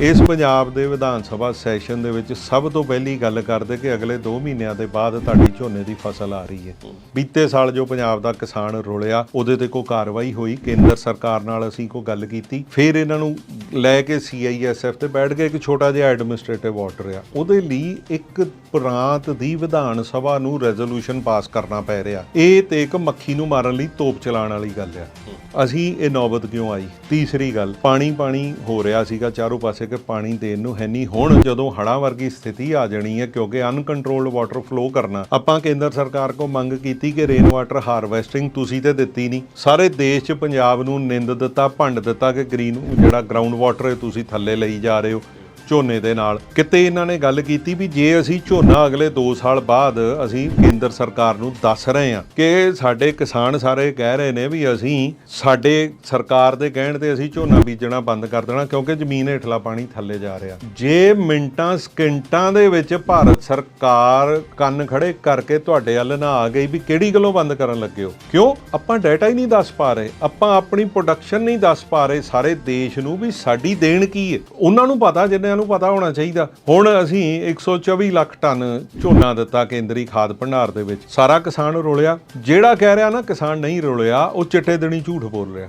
ਇਸ ਪੰਜਾਬ ਦੇ ਵਿਧਾਨ ਸਭਾ ਸੈਸ਼ਨ ਦੇ ਵਿੱਚ ਸਭ ਤੋਂ ਪਹਿਲੀ ਗੱਲ ਕਰਦੇ ਕਿ ਅਗਲੇ 2 ਮਹੀਨਿਆਂ ਦੇ ਬਾਅਦ ਤੁਹਾਡੀ ਝੋਨੇ ਦੀ ਫਸਲ ਆ ਰਹੀ ਹੈ। ਬੀਤੇ ਸਾਲ ਜੋ ਪੰਜਾਬ ਦਾ ਕਿਸਾਨ ਰੋਲਿਆ, ਉਹਦੇ ਤੇ ਕੋਈ ਕਾਰਵਾਈ ਹੋਈ, ਕੇਂਦਰ ਸਰਕਾਰ ਨਾਲ ਅਸੀਂ ਕੋਈ ਗੱਲ ਕੀਤੀ। ਫਿਰ ਇਹਨਾਂ ਨੂੰ ਲੈ ਕੇ ਸੀਆਈਐਸਐਫ ਤੇ ਬੈਠ ਕੇ ਇੱਕ ਛੋਟਾ ਜਿਹਾ ਐਡਮਿਨਿਸਟ੍ਰੇਟਿਵ ਆਰਡਰ ਆ। ਉਹਦੇ ਲਈ ਇੱਕ ਪ੍ਰਾਂਤ ਦੀ ਵਿਧਾਨ ਸਭਾ ਨੂੰ ਰੈਜ਼ੋਲੂਸ਼ਨ ਪਾਸ ਕਰਨਾ ਪੈ ਰਿਹਾ। ਇਹ ਤੇ ਇੱਕ ਮੱਖੀ ਨੂੰ ਮਾਰਨ ਲਈ ਤੋਪ ਚਲਾਉਣ ਵਾਲੀ ਗੱਲ ਆ। ਅਸੀਂ ਇਹ ਨੌਬਤ ਕਿਉਂ ਆਈ? ਤੀਸਰੀ ਗੱਲ ਪਾਣੀ ਪਾਣੀ ਹੋ ਰਿਹਾ ਸੀਗਾ, ਚਾਰੋਂ ਪਾਸੇ ਕਿ ਪਾਣੀ ਦੇਣ ਨੂੰ ਹੈ ਨਹੀਂ। ਹੁਣ ਜਦੋਂ ਹੜ੍ਹਾਂ ਵਰਗੀ ਸਥਿਤੀ ਆ ਜਾਣੀ ਹੈ, ਕਿਉਂਕਿ ਅਨਕੰਟਰੋਲਡ ਵਾਟਰ ਫਲੋ ਕਰਨਾ, ਆਪਾਂ ਕੇਂਦਰ ਸਰਕਾਰ ਕੋ ਮੰਗ ਕੀਤੀ ਕਿ ਰੇਨ ਵਾਟਰ ਹਾਰਵੈਸਟਿੰਗ ਤੁਸੀਂ ਤੇ ਦਿੱਤੀ ਨਹੀਂ। ਸਾਰੇ ਦੇਸ਼ 'ਚ ਪੰਜਾਬ ਨੂੰ ਨਿੰਦ ਦਿੱਤਾ, ਭੰਡ ਦਿੱਤਾ ਕਿ ਗ੍ਰੀਨ ਜਿਹੜਾ ਗਰਾਊਂਡ ਵਾਟਰ ਹੈ ਤੁਸੀਂ ਥੱਲੇ ਲਈ ਜਾ ਰਹੇ ਹੋ। ਝੋਨੇ ਦੇ ਨਾਲ। ਕਿਤੇ ਇਹਨਾਂ ਨੇ ਗੱਲ ਕੀਤੀ ਵੀ ਜੇ ਅਸੀਂ ਝੋਨਾ ਅਗਲੇ 2 ਸਾਲ ਬਾਅਦ ਅਸੀਂ ਕੇਂਦਰ ਸਰਕਾਰ ਨੂੰ ਦੱਸ ਰਹੇ ਹਾਂ ਕਿ ਸਾਡੇ ਕਿਸਾਨ ਸਾਰੇ ਕਹਿ ਰਹੇ ਨੇ ਵੀ ਅਸੀਂ ਸਾਡੇ ਸਰਕਾਰ ਦੇ ਕਹਿਣ ਤੇ ਅਸੀਂ ਝੋਨਾ ਬੀਜਣਾ ਬੰਦ ਕਰ ਦੇਣਾ ਕਿਉਂਕਿ ਜ਼ਮੀਨ ਹੇਠਲਾ ਪਾਣੀ ਥੱਲੇ ਜਾ ਰਿਹਾ। ਜੇ ਮਿੰਟਾਂ, ਸਕਿੰਟਾਂ ਦੇ ਵਿੱਚ ਭਾਰਤ ਸਰਕਾਰ ਕੰਨ ਖੜੇ ਕਰਕੇ ਤੁਹਾਡੇ ਵੱਲ ਨਾ ਆ ਗਈ ਵੀ ਕਿਹੜੀ ਗੱਲੋਂ ਬੰਦ ਕਰਨ ਲੱਗੇ ਹੋ? ਕਿਉਂ? ਆਪਾਂ ਡਾਟਾ ਹੀ ਨਹੀਂ ਦੱਸ ਪਾ ਰਹੇ। ਆਪਾਂ ਆਪਣੀ ਪ੍ਰੋਡਕਸ਼ਨ ਨਹੀਂ ਦੱਸ ਪਾ ਰਹੇ। ਸਾਰੇ ਦੇਸ਼ ਨੂੰ ਵੀ ਸਾਡੀ ਦੇਣ ਕੀ ਹੈ? ਉਹਨਾਂ ਨੂੰ ਪਤਾ, ਜਿੰਨਿਆਂ ਨੂੰ ਪਤਾ ਹੋਣਾ ਚਾਹੀਦਾ। ਹੁਣ ਅਸੀਂ 124 ਲੱਖ ਟਨ ਝੋਨਾ ਦਿੱਤਾ ਕੇਂਦਰੀ ਖਾਦ ਭੰਡਾਰ ਦੇ ਵਿੱਚ। ਸਾਰਾ ਕਿਸਾਨ ਰੋਲਿਆ। ਜਿਹੜਾ ਕਹਿ ਰਿਹਾ ਨਾ ਕਿਸਾਨ ਨਹੀਂ ਰੋਲਿਆ, ਉਹ ਚਿੱਟੇ ਦਿਨੀ ਝੂਠ ਬੋਲ ਰਿਹਾ।